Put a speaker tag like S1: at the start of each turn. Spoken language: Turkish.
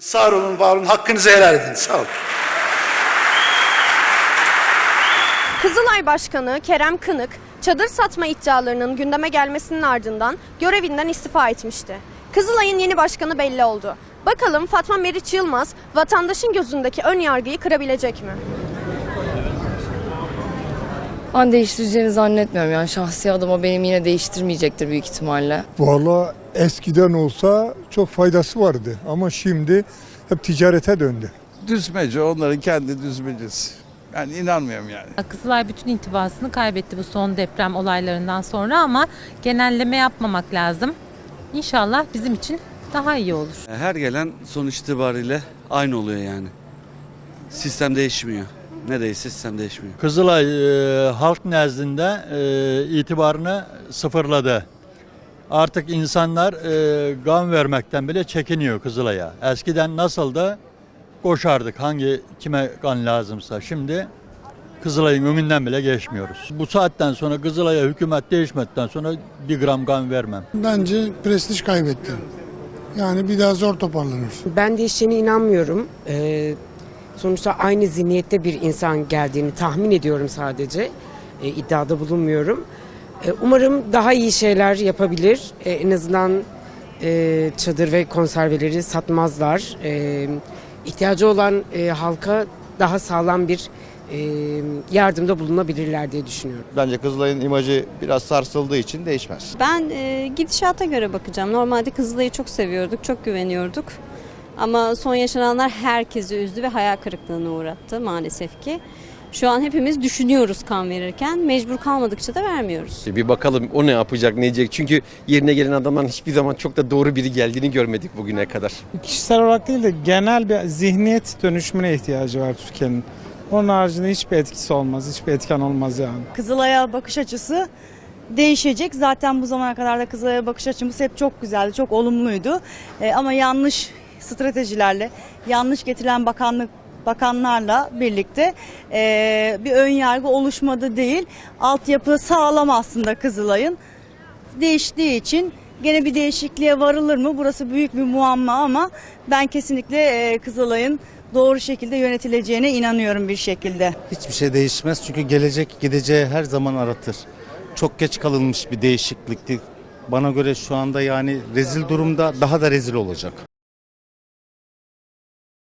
S1: Sağ olun, var olun. Hakkınızı helal edin. Sağ olun.
S2: Kızılay Başkanı Kerem Kınık, çadır satma iddialarının gündeme gelmesinin ardından görevinden istifa etmişti. Kızılay'ın yeni başkanı belli oldu. Bakalım Fatma Meriç Yılmaz vatandaşın gözündeki ön yargıyı kırabilecek mi?
S3: Ben değiştireceğini zannetmiyorum. Yani şahsi adıma benim yine değiştirmeyecektir büyük ihtimalle.
S4: Valla eskiden olsa çok faydası vardı ama şimdi hep ticarete döndü.
S5: Düzmece onların kendi düzmecesi. Yani inanmıyorum yani.
S6: Kızılay bütün intibasını kaybetti bu son deprem olaylarından sonra ama genelleme yapmamak lazım. İnşallah bizim için daha iyi olur.
S7: Her gelen sonuç itibariyle aynı oluyor yani. Sistem değişmiyor. Ne değilse sistem değişmiyor.
S8: Kızılay e, halk nezdinde e, itibarını sıfırladı. Artık insanlar e, gam vermekten bile çekiniyor Kızılay'a. Eskiden nasıldı? Koşardık hangi kime kan lazımsa. Şimdi Kızılay'ın önünden bile geçmiyoruz. Bu saatten sonra Kızılay'a hükümet değişmedikten sonra bir gram kan vermem.
S9: Bence prestij kaybetti. Yani bir daha zor toparlanır.
S10: Ben değişeceğine inanmıyorum. Ee, sonuçta aynı zihniyette bir insan geldiğini tahmin ediyorum sadece. Ee, iddiada bulunmuyorum. Ee, umarım daha iyi şeyler yapabilir. Ee, en azından e, çadır ve konserveleri satmazlar. İhtiyacı olan e, halka daha sağlam bir e, yardımda bulunabilirler diye düşünüyorum.
S11: Bence Kızılay'ın imajı biraz sarsıldığı için değişmez.
S12: Ben e, gidişata göre bakacağım. Normalde Kızılay'ı çok seviyorduk, çok güveniyorduk. Ama son yaşananlar herkesi üzdü ve hayal kırıklığına uğrattı maalesef ki. Şu an hepimiz düşünüyoruz kan verirken. Mecbur kalmadıkça da vermiyoruz.
S13: Bir bakalım o ne yapacak, ne diyecek. Çünkü yerine gelen adamların hiçbir zaman çok da doğru biri geldiğini görmedik bugüne kadar.
S9: Kişisel olarak değil de genel bir zihniyet dönüşümüne ihtiyacı var Türkiye'nin. Onun haricinde hiçbir etkisi olmaz, hiçbir etken olmaz yani.
S3: Kızılay'a bakış açısı değişecek. Zaten bu zamana kadar da Kızılay'a bakış açımız hep çok güzeldi, çok olumluydu. E, ama yanlış stratejilerle, yanlış getirilen bakanlık bakanlarla birlikte e, bir ön yargı oluşmadı değil. Altyapı sağlam aslında Kızılay'ın. Değiştiği için gene bir değişikliğe varılır mı? Burası büyük bir muamma ama ben kesinlikle e, Kızılay'ın doğru şekilde yönetileceğine inanıyorum bir şekilde.
S11: Hiçbir şey değişmez çünkü gelecek gideceği her zaman aratır. Çok geç kalınmış bir değişiklikti. Bana göre şu anda yani rezil durumda daha da rezil olacak.